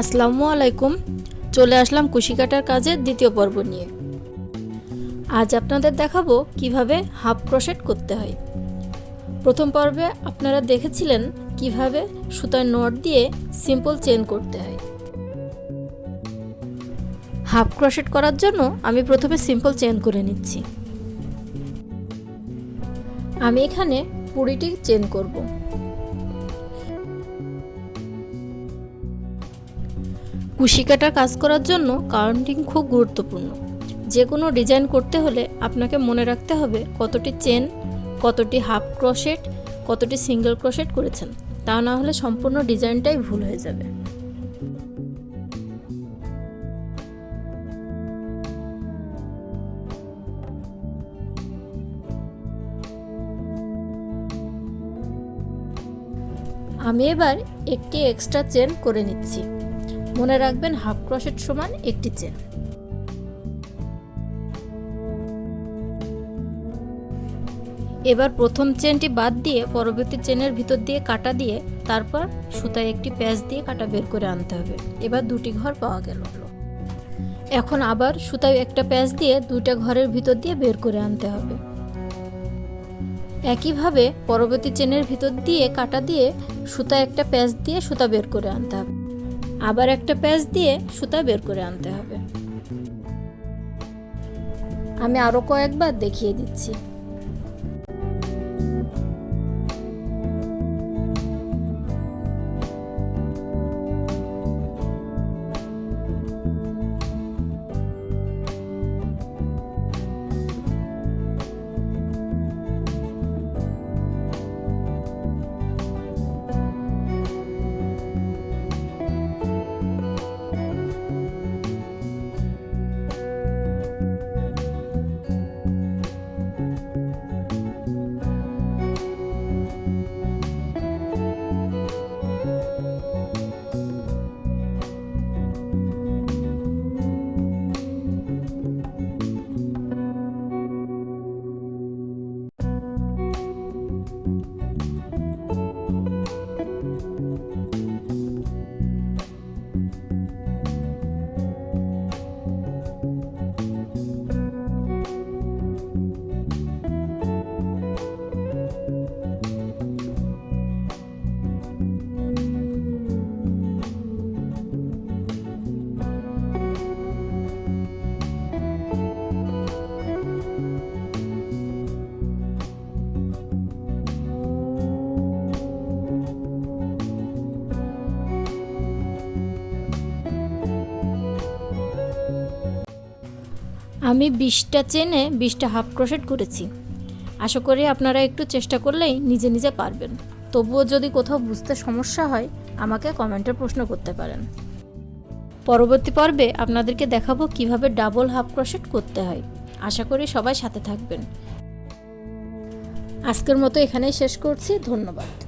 আসসালামু আলাইকুম। চলে আসলাম কুশি কাটার কাজের দ্বিতীয় পর্ব নিয়ে। আজ আপনাদের দেখাবো কীভাবে হাফ ক্রোশেট করতে হয়। প্রথম পর্বে আপনারা দেখেছিলেন কীভাবে সুতার নট দিয়ে সিম্পল চেন করতে হয়। হাফ ক্রোশেট করার জন্য আমি প্রথমে সিম্পল চেন করে নিচ্ছি। আমি এখানে কুড়িটি চেন করব। কুশি কাটার কাজ করার জন্য কাউন্টিং খুব গুরুত্বপূর্ণ। যে কোনো ডিজাইন করতে হলে আপনাকে মনে রাখতে হবে কতটি চেন, কতটি হাফ ক্রোশেট, কতটি সিঙ্গেল ক্রোশেট করেছেন। তা না হলে সম্পূর্ণ ডিজাইনটাই ভুল হয়ে যাবে। আমি এবার একটি এক্সট্রা চেন করে নিচ্ছি। মনে রাখবেন, হাফ ক্রোশেট সমান একটি চেন। এবার প্রথম চেনটি বাদ দিয়ে পরবর্তী চেনের ভিতর দিয়ে কাটা দিয়ে তারপর সুতায় একটি প্যাচ দিয়ে কাটা বের করে আনতে হবে। এবার দুটি ঘর পাওয়া গেল। এখন আবার সুতায় একটা প্যাচ দিয়ে দুইটা ঘরের ভিতর দিয়ে বের করে আনতে হবে। একইভাবে পরবর্তী চেনের ভিতর দিয়ে কাটা দিয়ে সুতা একটা প্যাচ দিয়ে সুতা বের করে আনতে হবে। আবার একটা প্যাচ দিয়ে সুতা বের করে আনতে হবে। আমি আরও কয়েকবার দেখিয়ে দিচ্ছি। আমি বিশটা চেনে বিশটা হাফ ক্রোশেট করেছি। আশা করি আপনারা একটু চেষ্টা করলেই নিজে নিজে পারবেন। তবুও যদি কোথাও বুঝতে সমস্যা হয়, আমাকে কমেন্টে প্রশ্ন করতে পারেন। পরবর্তী পর্বে আপনাদেরকে দেখাবো কীভাবে ডাবল হাফ ক্রোশেট করতে হয়। আশা করি সবাই সাথে থাকবেন। আজকের মতো এখানেই শেষ করছি। ধন্যবাদ।